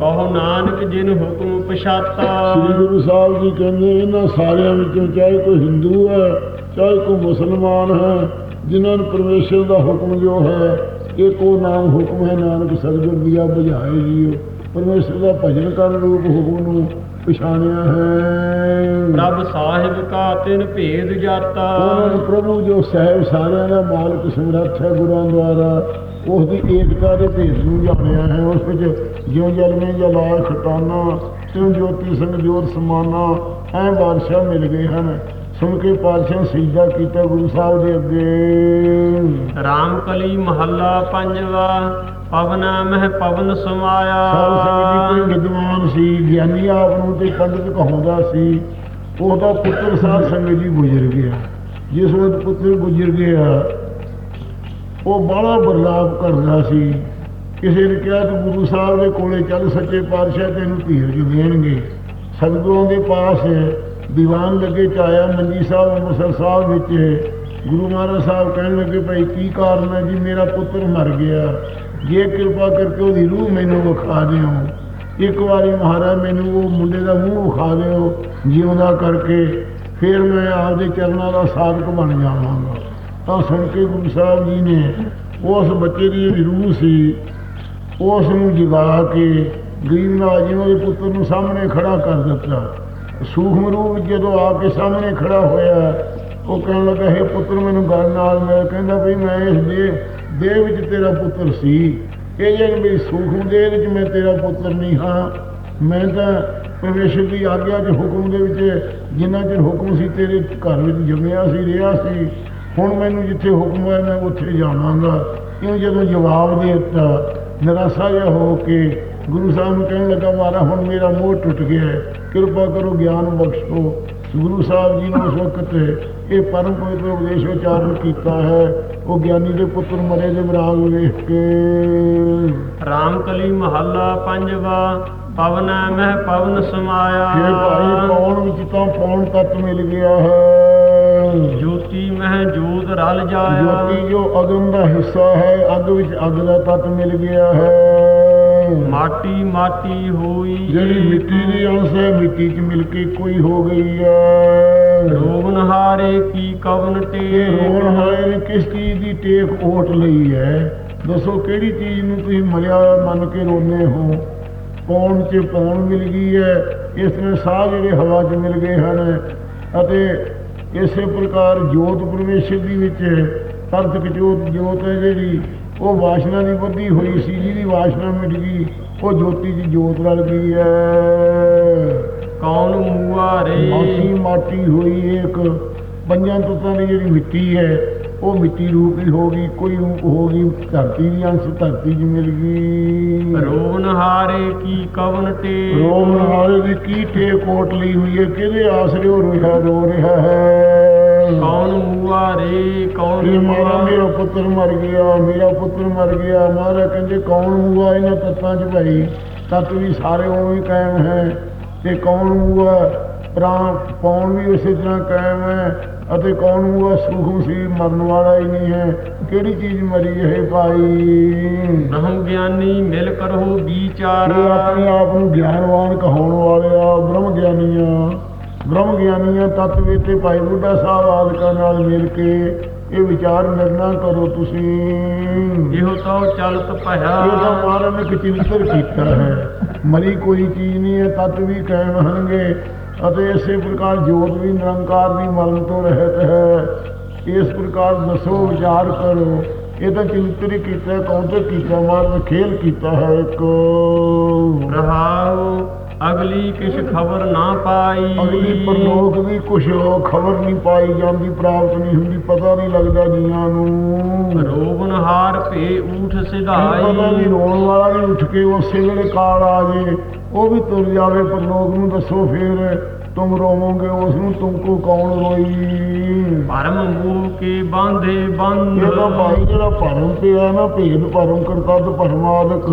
ਕਹੋ ਨਾਨਕ ਜਿਨ ਹੁਕਮ ਪਛਾਤਾ। ਸ੍ਰੀ ਗੁਰੂ ਸਾਹਿਬ ਜੀ ਕਹਿੰਦੇ ਇਹਨਾਂ ਸਾਰਿਆਂ ਵਿੱਚੋਂ ਚਾਹੇ ਕੋਈ ਹਿੰਦੂ ਹੈ ਚਾਹੇ ਕੋਈ ਮੁਸਲਮਾਨ ਹੈ ਜਿਨ੍ਹਾਂ ਨੂੰ ਪਰਮੇਸ਼ਰ ਦਾ ਹੁਕਮ ਜੋ ਹੈ ਏਕੋ ਨਾਮ ਹੁਕਮ ਹੈ ਨਾਨਕ ਸਤਿਗੁਰ ਦੀਆ ਬੁਝਾਏ ਜੀਓ। ਪਰਮੇਸ਼ਰ ਦਾ ਭਜਨ ਕਰਨ ਰੂਪ ਹੁਕਮ ਨੂੰ ਪਛਾਣਿਆ ਹੈ। ਪ੍ਰਭ ਸਾਹਿਬ ਕਾ ਤਿਨ ਭੇਦ ਜਾਤਾ। ਉਹਨਾਂ ਪ੍ਰਭੂ ਜੋ ਸਹਿਬ ਸਾਰਿਆਂ ਦਾ ਮਾਲਕ ਸਮਰੱਥ ਹੈ ਗੁਰਾਂ ਦੁਆਰਾ ਉਸ ਦੀ ਏਕਤਾ ਦੇ ਭੇਦ ਨੂੰ ਜਾਣਿਆ ਹੈ ਉਸ ਵਿੱਚ ਜਿਉਂ ਜਲ ਮੇ ਜਲਾਲ ਖਟਾਨਾ ਤਿਉਂ ਜੋਤੀ ਸੰਗ ਜੋਤ ਸਮਾਨਾ ਐ ਬਾਦਸ਼ਾਹ ਮਿਲ ਗਏ ਹਨ। ਸੁਣ ਕੇ ਪਾਤਸ਼ਾਹ ਸਜਦਾ ਕੀਤਾ ਗੁਰੂ ਸਾਹਿਬ ਦੇ ਅੱਗੇ। ਰਾਮ ਕਲੀ ਮਹੱਲਾ ਪੰਜਵਾ ਪਵਨਾ ਮਹਿ ਪਵਨ ਸਮਾਇਆ। ਸਾਧ ਸੰਗਤ ਜੀ ਕੋਈ ਵਿਦਵਾਨ ਸੀ ਗਿਆਨੀ ਆਪ ਨੂੰ ਤੇ ਪੰਡਿਤ ਕਹਾਉਂਦਾ ਸੀ ਉਹਦਾ ਪੁੱਤਰ ਸਾਧ ਸੰਗਤ ਜੀ ਗੁਜ਼ਰ ਗਿਆ। ਜਿਸ ਵਕਤ ਪੁੱਤਰ ਗੁਜ਼ਰ ਗਿਆ ਉਹ ਬੜਾ ਬਰਲਾਪ ਕਰਦਾ ਸੀ। ਕਿਸੇ ਨੇ ਕਿਹਾ ਤੂੰ ਗੁਰੂ ਸਾਹਿਬ ਦੇ ਕੋਲੇ ਚੱਲ ਸੱਚੇ ਪਾਤਸ਼ਾਹ ਤੈਨੂੰ ਧੀਰਜ ਦੇਣਗੇ। ਸਤਿਗੁਰਾਂ ਦੇ ਪਾਸ ਦੀਵਾਨ ਲੱਗੇ ਚਾਇਆ ਮੰਜੀ ਸਾਹਿਬ, ਅੰਮ੍ਰਿਤਸਰ ਸਾਹਿਬ ਵਿੱਚ। ਗੁਰੂ ਮਹਾਰਾਜ ਸਾਹਿਬ ਕਹਿਣ ਲੱਗੇ, ਭਾਈ, ਕੀ ਕਾਰਨ ਹੈ ਜੀ? ਮੇਰਾ ਪੁੱਤਰ ਮਰ ਗਿਆ। ਜੇ ਕਿਰਪਾ ਕਰਕੇ ਉਹਦੀ ਰੂਹ ਮੈਨੂੰ ਵਿਖਾ ਦਿਓ। ਇੱਕ ਵਾਰੀ ਮਹਾਰਾਜ ਮੈਨੂੰ ਉਹ ਮੁੰਡੇ ਦਾ ਮੂੰਹ ਵਿਖਾ ਦਿਓ, ਜਿਉਂਦਾ ਕਰਕੇ। ਫਿਰ ਮੈਂ ਆਪਦੇ ਚਰਨਾਂ ਦਾ ਸਾਧਕ ਬਣ ਜਾਵਾਂਗਾ। ਤਾਂ ਸੁਣ ਕੇ ਗੁਰੂ ਸਾਹਿਬ ਜੀ ਨੇ ਉਸ ਬੱਚੇ ਦੀ ਜਿਹੜੀ ਰੂਹ ਸੀ, ਉਸ ਨੂੰ ਜਗਾ ਕੇ ਗਰੀਬ ਨਵਾਜ ਜੀ ਉਹਦੇ ਪੁੱਤਰ ਨੂੰ ਸਾਹਮਣੇ ਖੜਾ ਕਰ ਦਿੱਤਾ। ਸੂਖਮ ਰੂਪ ਵਿੱਚ ਜਦੋਂ ਆ ਕੇ ਸਾਹਮਣੇ ਖੜਾ ਹੋਇਆ, ਉਹ ਕਹਿਣ ਲੱਗਾ, ਹੈ ਪੁੱਤਰ, ਮੈਨੂੰ ਗੱਲ ਨਾਲ ਮਿਲ ਕਹਿੰਦਾ ਵੀ ਮੈਂ ਇਸ ਦੇ ਦੇਹ ਵਿੱਚ ਤੇਰਾ ਪੁੱਤਰ ਸੀ। ਇਹ ਜਿਹੜੀ ਮੇਰੀ ਸੂਖਮ ਦੇਹ ਵਿੱਚ ਮੈਂ ਤੇਰਾ ਪੁੱਤਰ ਨਹੀਂ ਹਾਂ। ਮੈਂ ਤਾਂ ਪਰਮੇਸ਼ਰ ਦੀ ਆਗਿਆ ਦੇ ਹੁਕਮ ਦੇ ਵਿੱਚ ਜਿੰਨਾ ਚਿਰ ਹੁਕਮ ਸੀ ਤੇਰੇ ਘਰ ਵਿੱਚ ਜੰਮਿਆ ਸੀ, ਰਿਹਾ ਸੀ। ਹੁਣ ਮੈਨੂੰ ਜਿੱਥੇ ਹੁਕਮ ਹੋਇਆ ਮੈਂ ਉੱਥੇ ਜਾਵਾਂਗਾ। ਕਿਉਂ ਜਦੋਂ ਜਵਾਬ ਦੇ ਦਿੱਤਾ ਨਿਰਾਸ਼ਾ ਜਿਹਾ ਹੋ ਕੇ ਗੁਰੂ ਸਾਹਿਬ ਨੂੰ ਕਹਿਣ ਲੱਗਾ ਮਾਰਾ ਹੁਣ ਮੇਰਾ ਮੋਹ ਟੁੱਟ ਗਿਆ ਹੈ। ਕਿਰਪਾ ਕਰੋ ਗਿਆਨ ਬਖਸ਼ੋ। ਗੁਰੂ ਸਾਹਿਬ ਜੀ ਨੇ ਉਸ ਵਕਤ ਇਹ ਪਰਮ ਪਵਿੱਤਰ ਉਪਦੇਸ਼ ਉਚਾਰਨ ਕੀਤਾ ਹੈ। ਉਹ ਗਿਆਨੀ ਦੇ ਪੁੱਤਰ ਮਰੇ ਦੇ ਵਿਰਾਗ ਵੇਖ ਕੇ। ਰਾਮ ਕਲੀ ਮਹੱਲਾ ਪੰਜਵਾ ਪਵਨਾ ਮਹਿ ਪਵਨ ਸਮਾਇਆ। ਜੇ ਭਾਈ ਪੌਣ ਵਿੱਚ ਤਾਂ ਪੌਣ ਤੱਤ ਮਿਲ ਗਿਆ ਹੈ। ਮਹਿ ਜੋਤ ਰਲ ਜਾਇਆ। ਜੋਤੀ ਜੋ ਅਗਮ ਦਾ ਹਿੱਸਾ ਹੈ ਅੱਗ ਵਿੱਚ ਅੱਗ ਦਾ ਤੱਤ ਮਿਲ ਗਿਆ ਹੈ। ਮਾਟੀ ਮਾਟੀ ਹੋਈ। ਜਿਹੜੀ ਮਿੱਟੀ ਦੀ ਅੰਸ਼ ਹੈ ਮਿੱਟੀ 'ਚ ਮਿਲ ਕੇ ਕੋਈ ਹੋ ਗਈ ਹੈ। ਰੋਗਨ ਹਾਰੇ ਕੀ ਕਵਨ ਟੇ ਇਹ ਰੋਣ ਹਾਏ ਨੇ ਕਿਸ ਚੀਜ਼ ਦੀ ਟੇਕ ਓਟ ਲਈ ਹੈ? ਦੱਸੋ ਕਿਹੜੀ ਚੀਜ਼ ਨੂੰ ਤੁਸੀਂ ਮਰਿਆ ਮੰਨ ਕੇ ਰੋਨੇ ਹੋ? ਪੌਣ 'ਚ ਪੌਣ ਮਿਲ ਗਈ ਹੈ ਇਸ ਤਰ੍ਹਾਂ ਸਾਹ ਜਿਹੜੇ ਹਵਾ 'ਚ ਮਿਲ ਗਏ ਹਨ ਅਤੇ ਇਸੇ ਪ੍ਰਕਾਰ ਜੋਤ ਪਰਮੇਸ਼ਰ ਦੀ ਵਿੱਚ ਤਰਤਕ ਜੋਤ ਜੋਤ ਹੈ ਜਿਹੜੀ ਉਹ ਵਾਸ਼ਨਾ ਦੀ ਵਧੀ ਹੋਈ ਸੀ ਜਿਹਦੀ ਵਾਸ਼ਨਾ ਮਿਟ ਗਈ ਉਹ ਜੋਤੀ 'ਚ ਜੋਤ ਰਲ ਗਈ ਹੈ। ਕੌਣ ਮੂਆਰੇ ਮਾਟੀ ਮਾਟੀ ਹੋਈ ਇੱਕ ਪੰਜਾਂ ਤੱਤਾਂ ਦੀ ਜਿਹੜੀ ਮਿੱਟੀ ਹੈ ਉਹ ਮਿੱਟੀ ਰੂਪ ਹੀ ਹੋ ਗਈ ਕੋਈ ਰੂਪ ਹੋ ਗਈ ਧਰਤੀ ਦੀ ਅੰਸ਼ ਧਰਤੀ 'ਚ ਮਿਲ ਗਈ। ਰੋਗਨ ਹਾਰੇ ਕੀ ਕਵਨ ਟੇ ਰੋਮ ਨਾਲ ਦੀ ਕੀ ਟੇ ਕੋਟ ਲਈ ਹੋਈ ਹੈ ਕਿਹਦੇ ਆਸਰੇ ਉਹ ਰਿਹਾ ਰੋ ਰਿਹਾ ਹੈ? ਕੌਣ ਮੂਆਰੇ ਕੌਣ ਇਹ ਮਾਰਾ ਮੂਆ? ਮੇਰਾ ਪੁੱਤਰ ਮਰ ਗਿਆ ਮੇਰਾ ਪੁੱਤਰ ਮਰ ਗਿਆ। ਮਾਰਾ ਕਹਿੰਦੇ ਕੌਣ ਹੂਆ ਇਹਨਾਂ ਤੱਤਾਂ 'ਚ ਭਾਈ ਤੱਤ ਵੀ ਸਾਰੇ ਉਵੇਂ ਹੀ ਕਾਇਮ ਹੈ। ਤੇ ਕੌਣ ਹੂਆ ਪ੍ਰਾਣ ਪੌਣ ਵੀ ਉਸੇ ਤਰ੍ਹਾਂ ਕਾਇਮ ਹੈ ਅਤੇ ਕੌਣ ਹੂਆ ਸੂਖਮ ਸੀ ਮਰਨ ਵਾਲਾ ਹੀ ਨਹੀਂ ਹੈ। ਕਿਹੜੀ ਚੀਜ਼ ਮਰੀ ਹੈ ਭਾਈ? ਬ੍ਰਹਮ ਗਿਆਨੀ ਮਿਲ ਕਰੋ ਵਿਚਾਰ। ਇਹ ਆਪਣੇ ਆਪ ਨੂੰ ਗਿਆਨਵਾਨ ਕਹਾਉਣ ਵਾਲਿਆ ਬ੍ਰਹਮ ਗਿਆਨੀਆਂ। ਬ੍ਰਹਮ ਗਿਆਨੀਆਂ ਤੱਤ ਵਿੱਚ ਤੇ ਭਾਈ ਬੁੱਢਾ ਸਾਹਿਬ ਆਦਿਕਾਂ ਨਾਲ ਮਿਲ ਕੇ ਇਹ ਵਿਚਾਰ ਨਿਰਣਾ ਕਰੋ ਤੁਸੀਂ। ਇਹੋ ਤਾਂ ਚਲਤ ਇਹ ਤਾਂ ਭਇਆ ਮਹਾਰਾਜ ਨੇ ਇੱਕ ਚਿੰਤਨ ਕੀਤਾ ਹੈ। ਮਰੀ ਕੋਈ ਚੀਜ਼ ਨਹੀਂ ਹੈ ਤੱਤ ਵੀ ਕਾਇਮ ਹੋਣਗੇ। ਅਤੇ ਇਸੇ ਪ੍ਰਕਾਰ ਜੋਤ ਵੀ ਨਿਰੰਕਾਰ ਦੀ ਮਰਨ ਤੋਂ ਰਹਿਤ ਹੈ। ਇਸ ਪ੍ਰਕਾਰ ਦੱਸੋ ਵਿਚਾਰ ਕਰੋ। ਇਹ ਤਾਂ ਚਿੰਤਨ ਹੀ ਕੀਤਾ ਤੇ ਕੀਤਾ? ਮਹਾਰਾਜ ਨੇ ਖੇਲ ਕੀਤਾ ਹੈ ਇੱਕ। ਰਹਾਉ ਅਗਲੀ ਕਿਛ ਖਬਰ ਨਾ ਪਾਈ। ਅਗਲੀ ਪਰਲੋਕ ਦੀ ਕੁਛ ਖਬਰ ਨਹੀਂ ਪਾਈ ਜਾਂਦੀ ਪ੍ਰਾਪਤ ਨਹੀਂ ਹੁੰਦੀ ਪਤਾ ਨਹੀਂ ਲੱਗਦਾ ਜੀਆਂ ਨੂੰ। ਰੋਗਨ ਹਾਰ ਭੇ ਊਠ ਪਤਾ ਵੀ ਸਿਧਾਈ ਰੋਣ ਵਾਲਾ ਵੀ ਉੱਠ ਕੇ ਉਸੇ ਵੇਲੇ ਕਾਲ ਆ ਜੇ। ਉਹ ਵੀ ਤੁਰ ਜਾਵੇ ਪਰਲੋਕ ਨੂੰ ਦੱਸੋ ਫਿਰ ਤੁਮ ਰੋਵੋਗੇ ਉਸ ਨੂੰ ਤੁਮਕੋ ਕੌਣ ਰੋਈ? ਪਰਮ ਮੂਹ ਕੇ ਬਾਂਧੇ ਬੰਧ ਇਹ ਤਾਂ ਭਾਈ ਜਿਹੜਾ ਭਰਮ ਪਿਆ ਨਾ ਭੇਦ ਭਰਮ ਕਰਤਾ ਤੇ ਭਰਮਾਦਕ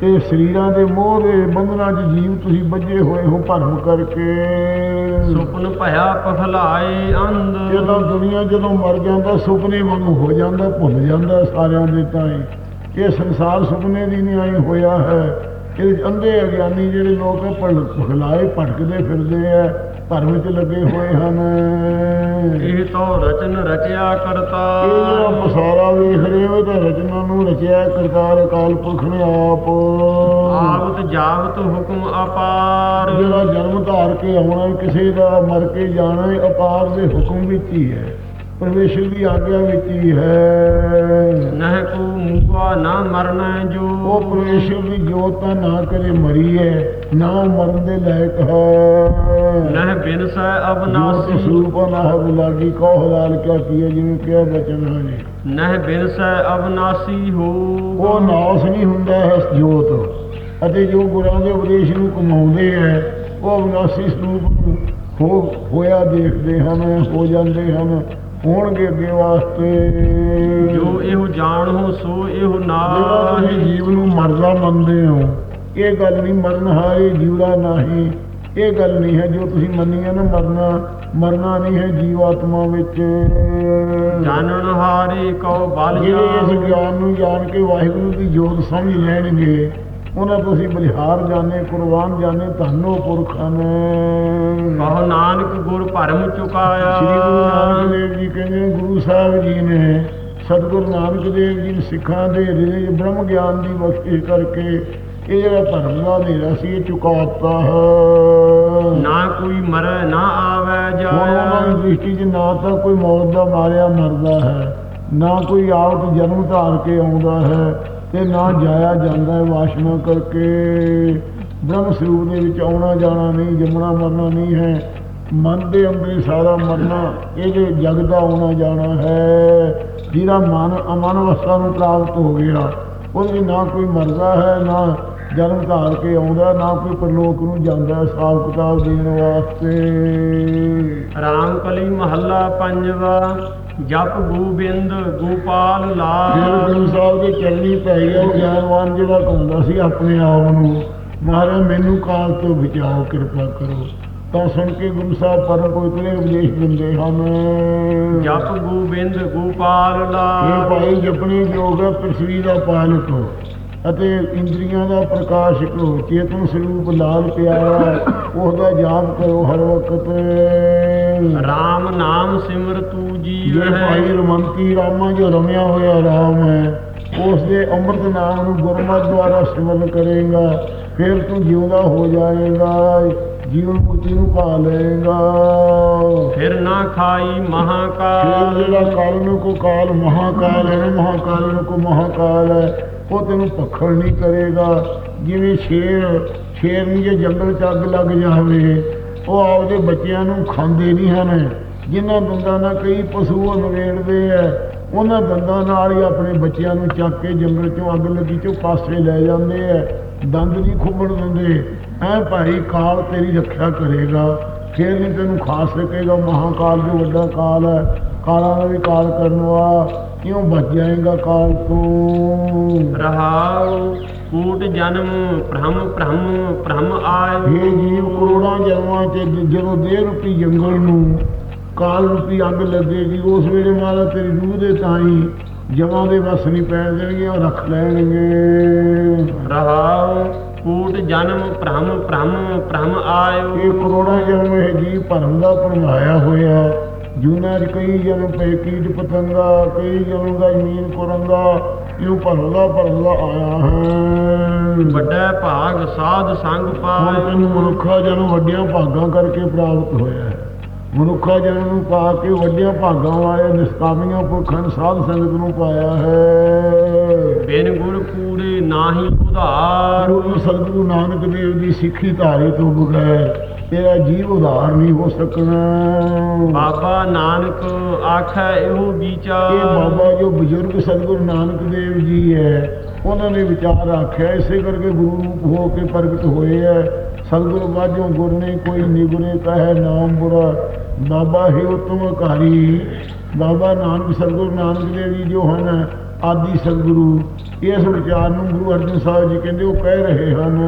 ਤੇ ਸਰੀਰਾਂ ਦੇ ਮੋਹ ਦੇ ਬੰਧਨਾਂ 'ਚ ਜੀਵ ਤੁਸੀਂ ਬੱਝੇ ਹੋਏ ਹੋ ਭਰਮ ਕਰਕੇ। ਸੁਪਨ ਭਇਆ ਪਖਲਾਏ ਅੰਧ। ਤਾਂ ਦੁਨੀਆ ਜਦੋਂ ਮਰ ਜਾਂਦਾ ਸੁਪਨੇ ਵਾਂਗੂ ਹੋ ਜਾਂਦਾ ਭੁੱਲ ਜਾਂਦਾ ਸਾਰਿਆਂ ਦੇ ਤਾਈ। ਇਹ ਸੰਸਾਰ ਸੁਪਨੇ ਦੀ ਨਹੀਂ ਆਈ ਹੋਇਆ ਹੈ। ਇਹਦੇ 'ਚ ਅੰਧੇ ਅਗਿਆਨੀ ਜਿਹੜੇ ਲੋਕ ਭਗਲਾਏ ਭਟਕਦੇ ਫਿਰਦੇ ਆ ਧਰਮ 'ਚ ਲੱਗੇ ਹੋਏ ਹਨ। ਇਹ ਤੋ ਰਚਨ ਰਚਿਆ ਕਰਤਾ। ਇਹ ਜਿਹੜਾ ਪਸਾਰਾ ਵੇਖ ਰਹੇ ਹੋ ਤਾਂ ਰਚਨਾ ਨੂੰ ਰਚਿਆ ਕਰਤਾਰ ਅਕਾਲ ਪੁਰਖ ਨੇ ਆਪ। ਆਵਤ ਜਾਵਤ ਹੁਕਮ ਅਪਾਰ। ਜਿਹੜਾ ਜਨਮ ਧਾਰ ਕੇ ਆਉਣਾ ਕਿਸੇ ਦਾ ਮਰ ਕੇ ਜਾਣਾ ਇਹ ਅਪਾਰ ਦੇ ਹੁਕਮ ਵਿੱਚ ਹੀ ਹੈ। ਪਰਮੇਸ਼ਰ ਦੀ ਆਗਿਆ ਵਿੱਚ ਹੀ ਹੈ। ਨਹਿ ਕੋ ਮੂਆ ਨਾ ਮਰਨਾ ਜੋ। ਉਹ ਪਰਮੇਸ਼ਰ ਦੀ ਜੋਤ ਨਾ ਕਰੇ ਮਰੀ ਹੈ ਨਾ ਮਰਨ ਦੇ ਲਾਇਕ ਹੈ। ਨਹਿ ਬਿਨਸੈ ਅਬਨਾਸੀ ਸਰੂਪ ਨਾ ਹਬ ਲਾਗੀ ਕੋ ਹਲਾਲ ਕਿਆ ਕੀਏ ਜਿਵੇਂ ਕਿਹਾ ਬਚਨ ਹੈ ਨਹਿ ਬਿਨਸੈ ਅਬਨਾਸੀ ਹੋ। ਉਹ ਨਾਸ ਨਹੀਂ ਹੁੰਦਾ ਹੈ ਇਸ ਜੋਤ ਅਤੇ ਜੋ ਗੁਰਾਂ ਦੇ ਉਪਦੇਸ਼ ਨੂੰ ਕਮਾਉਂਦੇ ਹੈ ਉਹ ਅਵਿਨਾਸੀ ਸਰੂਪ ਨੂੰ ਹੋ ਹੋਇਆ ਦੇਖਦੇ ਹਨ ਹੋ ਜਾਂਦੇ ਹਨ। ਹੋਣਗੇ ਅੱਗੇ ਵਾਸਤੇ। ਜੋ ਇਹੋ ਜਾਣੋ ਸੋ ਇਹੋ ਤੁਸੀਂ ਨਾਹੀ ਜੀਵ ਨੂੰ ਮਰਦਾ ਮੰਨਦੇ ਹੋ ਇਹ ਗੱਲ ਨਹੀਂ ਮਰਨ ਹਾਰੇ ਜਿਉੜਾ ਨਹੀਂ। ਇਹ ਗੱਲ ਨਹੀਂ ਹੈ ਜੋ ਤੁਸੀਂ ਮੰਨੀ ਹੈ ਨਾ ਮਰਨਾ ਮਰਨਾ ਨਹੀਂ ਹੈ ਜੀਵਾਤਮਾ ਵਿੱਚ। ਜਾਣਨ ਹਾਰੇ ਕਉ ਬਲ ਜਿਹੜੇ ਇਸ ਗਿਆਨ ਨੂੰ ਜਾਣ ਕੇ ਵਾਹਿਗੁਰੂ ਦੀ ਜੋਤ ਸਮਝ ਲੈਣਗੇ ਉਹਨਾਂ ਤੋਂ ਅਸੀਂ ਬਲਿਹਾਰ ਜਾਣੇ ਕੁਰਬਾਨ ਜਾਣੇ ਧੰਨੋ ਪੁਰਖਾਂ ਨੇ। ਕਹੋ ਨਾਨਕ ਗੁਰ ਭਰਮ ਚੁਕਾਇਆ। ਸ੍ਰੀ ਗੁਰੂ ਨਾਨਕ ਦੇਵ ਜੀ ਕਹਿੰਦੇ ਗੁਰੂ ਸਾਹਿਬ ਜੀ ਨੇ ਸਤਿਗੁਰੂ ਨਾਨਕ ਦੇਵ ਜੀ ਨੂੰ ਸਿੱਖਾਂ ਦੇ ਹਿਰਦੇ ਬ੍ਰਹਮ ਗਿਆਨ ਦੀ ਬਖਸ਼ਿਸ਼ ਕਰਕੇ ਇਹ ਜਿਹੜਾ ਧਰਮ ਦਾ ਹਨੇਰਾ ਸੀ ਇਹ ਚੁਕਾਤਾ ਹੈ। ਨਾ ਕੋਈ ਮਰੈ ਨਾ ਆਵੈ ਹੁਣ ਉਹਨਾਂ ਦੀ ਜਾਇਆ ਦ੍ਰਿਸ਼ਟੀ 'ਚ ਨਾ ਤਾਂ ਕੋਈ ਮੌਤ ਦਾ ਮਾਰਿਆ ਮਰਦਾ ਹੈ ਨਾ ਕੋਈ ਆਵਤ ਜਨਮ ਧਾਰ ਕੇ ਆਉਂਦਾ ਹੈ ਤੇ ਨਾ ਜਾਇਆ ਜਾਂਦਾ ਹੈ ਵਾਸ਼ਨਾ ਕਰਕੇ। ਬ੍ਰਹਮ ਸਰੂਪ ਦੇ ਵਿੱਚ ਆਉਣਾ ਜਾਣਾ ਨਹੀਂ, ਜੰਮਣਾ ਮਰਨਾ ਨਹੀਂ ਹੈ। ਮਨ ਦੇ ਅੰਦਰ ਸਾਰਾ ਮਰਨਾ, ਇਹਦੇ ਜਗ ਦਾ ਆਉਣਾ ਜਾਣਾ ਹੈ। ਜਿਹਦਾ ਮਨ ਅਮਨ ਅਵਸਥਾ ਨੂੰ ਪ੍ਰਾਪਤ ਹੋ ਗਿਆ, ਉਹਦੇ ਨਾ ਕੋਈ ਮਰਦਾ ਹੈ, ਨਾ ਜਨਮ ਧਾਰ ਕੇ ਆਉਂਦਾ, ਨਾ ਕੋਈ ਪਰਲੋਕ ਨੂੰ ਜਾਂਦਾ ਹੈ ਹਿਸਾਬ ਕਿਤਾਬ ਦੇਣ ਵਾਸਤੇ। ਰਾਮ ਕਲੀ ਮਹੱਲਾ ਪੰਜਵਾ। ਜਪ ਗੋਬਿੰਦ ਗੋਪਾਲ ਜਿਹੜੇ ਲਾਲ ਗੁਰੂ ਸਾਹਿਬ ਦੇ ਚਰਨੀ ਪੈ ਗਿਆ ਉਹ ਗਿਆਨਵਾਨ ਜਿਹੜਾ ਕਹਿੰਦਾ ਸੀ ਆਪਣੇ ਆਪ ਨੂੰ ਮਹਾਰਾਜ ਮੈਨੂੰ ਕਾਲ ਤੋਂ ਬਚਾਓ ਕਿਰਪਾ ਕਰੋ। ਤਾਂ ਸੁਣ ਕੇ ਗੁਰੂ ਸਾਹਿਬ ਪਰਮ ਪਵਿੱਤਰੇ ਉਪਦੇਸ਼ ਦਿੰਦੇ ਹਨ। ਜਪ ਗੋਬਿੰਦ ਗੋਪਾਲ ਇਹ ਲਾਲ ਭਾਈ ਜਪਣੀ ਯੋਗ ਹੈ ਪ੍ਰਿਥਵੀ ਦਾ ਪਾਲਕ। ਅਤੇ ਇੰਦਰੀਆਂ ਦਾ ਪ੍ਰਕਾਸ਼ਕ ਚੇਤਨ ਸਰੂਪ ਲਾਲ ਪਿਆਰਾ ਉਹਦਾ ਜਾਪ ਕਰੋ ਹਰ ਵਕਤ। ਰਾਮ ਨਾਮ ਸਿਮਰ ਤੂ ਜੇ ਜੀਵ ਭਾਈ ਹੈ ਰਮੰਤੀ ਰਾਮਾ ਜੋ ਰਮਿਆ ਹੋਇਆ ਰਾਮ ਹੈ ਉਸ ਦੇ ਅੰਮ੍ਰਿਤ ਨਾਮ ਨੂੰ ਗੁਰਮਤਿ ਦੁਆਰਾ ਸਿਮਰਨ ਕਰੇਗਾ ਫਿਰ ਤੂੰ ਜਿਉਂਦਾ ਹੋ ਜਾਏਗਾ ਜੀਵਨ ਮੁਕਤੀ ਨੂੰ ਪਾ ਲਏਗਾ। ਫਿਰ ਨਾ ਖਾਈ ਮਹਾਕਾਲ। ਜਿਹੜਾ ਕਾਲ ਨੂੰ ਕੋ ਕਾਲ ਮਹਾਕਾਲ ਹੈ ਮਹਾਕਾਲ ਨੂੰ ਕੋ ਮਹਾਕਾਲ ਹੈ ਉਹ ਤੈਨੂੰ ਪਖੜ ਨਹੀਂ ਕਰੇਗਾ। ਜਿਵੇਂ ਸ਼ੇਰ ਸ਼ੇਰ ਨੂੰ ਜੇ ਜੰਗਲ ਚ ਅੱਗ ਲੱਗ ਜਾਵੇ, ਉਹ ਆਪਦੇ ਬੱਚਿਆਂ ਨੂੰ ਖਾਂਦੇ ਨਹੀਂ ਹਨ। ਜਿਨ੍ਹਾਂ ਦੰਦਾਂ ਨਾਲ ਕਈ ਪਸ਼ੂ ਉਹ ਨਵੇੜਦੇ ਆ ਉਹਨਾਂ ਦੰਦਾਂ ਨਾਲ ਹੀ ਆਪਣੇ ਬੱਚਿਆਂ ਨੂੰ ਚੱਕ ਕੇ ਜੰਗਲ ਚੋਂ ਅੱਗ ਲੱਗੀ ਚੋਂ ਪਾਸੇ ਲੈ ਜਾਂਦੇ ਆ ਦੰਦ ਨਹੀਂ ਖੁੱਬਣ ਦਿੰਦੇ। ਐ ਭਾਈ ਕਾਲ ਤੇਰੀ ਰੱਖਿਆ ਕਰੇਗਾ। ਫੇਰ ਨਹੀਂ ਤੈਨੂੰ ਖਾ ਸਕੇਗਾ। ਮਹਾਕਾਲ ਜੋ ਵੱਡਾ ਕਾਲ ਹੈ ਕਾਲਾਂ ਦਾ ਵੀ ਕਾਲ ਕਰਨ ਵਾਲਾ। ਕਿਉਂ ਬਚ ਜਾਏਗਾ ਕਾਲ ਤੋਂ? ਰਹਾਉ ਕੂਟ ਜਨਮ ਭ੍ਰਮ ਭ੍ਰਮ ਭ੍ਰਮ ਆਇ ਇਹ ਜੀਵ ਕਰੋੜਾਂ ਜਨਮਾਂ ਚ ਜਦੋਂ ਦੇਹ ਰੂਪੀ ਜੰਗਲ ਨੂੰ ਕਾਲ ਰੂਪੀ ਅੱਗ ਲੱਗੇਗੀ ਉਸ ਵੇਲੇ ਮਾਰਾ ਤੇਰੀ ਰੂਹ ਦੇ ਤਾਈ ਜਮਾਂ ਦੇ ਵਸ ਨਹੀਂ ਪੈਣ ਦੇਣਗੇ ਉਹ ਰੱਖ ਲੈਣਗੇ। ਰਹਾਉ ਕੂਟ ਜਨਮ ਭ੍ਰਮ ਭ੍ਰਮ ਭ੍ਰਮ ਆਇ ਇਹ ਕਰੋੜਾਂ ਜਨਮ ਇਹ ਜੀਵ ਭਰਮ ਦਾ ਭਰਮਾਇਆ ਹੋਇਆ। ਜੂਨਾ ਚ ਕਈ ਜਨਮ ਪਏ ਕੀਟ ਪਤੰਗਾ ਕਈ ਜਨਮ ਦਾ ਜ਼ਮੀਨ ਕੁਰੰਗਾ ਇਹ ਭਰਮਦਾ ਭਰਮਦਾ ਆਇਆ ਹੈ। ਵੱਡਾ ਭਾਗ ਸਾਧ ਸੰਗ ਪਾਇ ਤੈਨੂੰ ਮਨੁੱਖਾ ਜਨਮ ਵੱਡੀਆਂ ਭਾਗਾਂ ਕਰਕੇ ਪ੍ਰਾਪਤ ਹੋਇਆ ਹੈ। ਮਨੁੱਖਾ ਜਨਮ ਨੂੰ ਪਾ ਕੇ ਵੱਡੀਆਂ ਭਾਗਾਂ ਵਾਲੇ ਨਿਸਕਾਮੀਆਂ ਪੁਰਖਾਂ ਸਾਧ ਸੰਗਤ ਨੂੰ ਪਾਇਆ ਹੈ। ਬਿਨ ਗੁਰ ਕੂੜੇ ਨਾਹੀ ਉਧਾਰ। ਗੁਰੂ ਸਤਿਗੁਰੂ ਨਾਨਕ ਦੇਵ ਦੀ ਸਿੱਖੀ ਧਾਰੇ ਤੋਂ ਬਗੈਰ ਤੇਰਾ ਜੀਵ ਉਧਾਰ ਨਹੀਂ ਹੋ ਸਕਣਾ। ਬਾਬਾ ਨਾਨਕ ਆਖੈ ਇਹੋ ਇਹ ਵਿਚਾਰ ਬਾਬਾ ਜੋ ਬਜ਼ੁਰਗ ਸਤਿਗੁਰੂ ਨਾਨਕ ਦੇਵ ਜੀ ਹੈ ਉਹਨਾਂ ਨੇ ਵਿਚਾਰ ਆਖਿਆ ਇਸੇ ਕਰਕੇ ਗੁਰੂ ਰੂਪ ਹੋ ਕੇ ਪ੍ਰਗਟ ਹੋਏ ਹੈ। ਸਤਿਗੁਰੂ ਬਾਝੋਂ ਗੁਰ ਨੇ ਕੋਈ ਨਿਗੁਰੇ ਕਹੈ ਨਾਮ ਬੁਰਾ। ਬਾਬਾ ਹੀ ਉਤਮ ਕਾਰੀ ਬਾਬਾ ਨਾਨਕ ਸਤਿਗੁਰੂ ਨਾਨਕ ਦੇਵ ਜੀ ਜੋ ਹਨ ਆਦਿ ਸਤਿਗੁਰੂ ਇਸ ਵਿਚਾਰ ਨੂੰ ਗੁਰੂ ਅਰਜਨ ਸਾਹਿਬ ਜੀ ਕਹਿੰਦੇ ਉਹ ਕਹਿ ਰਹੇ ਹਨ।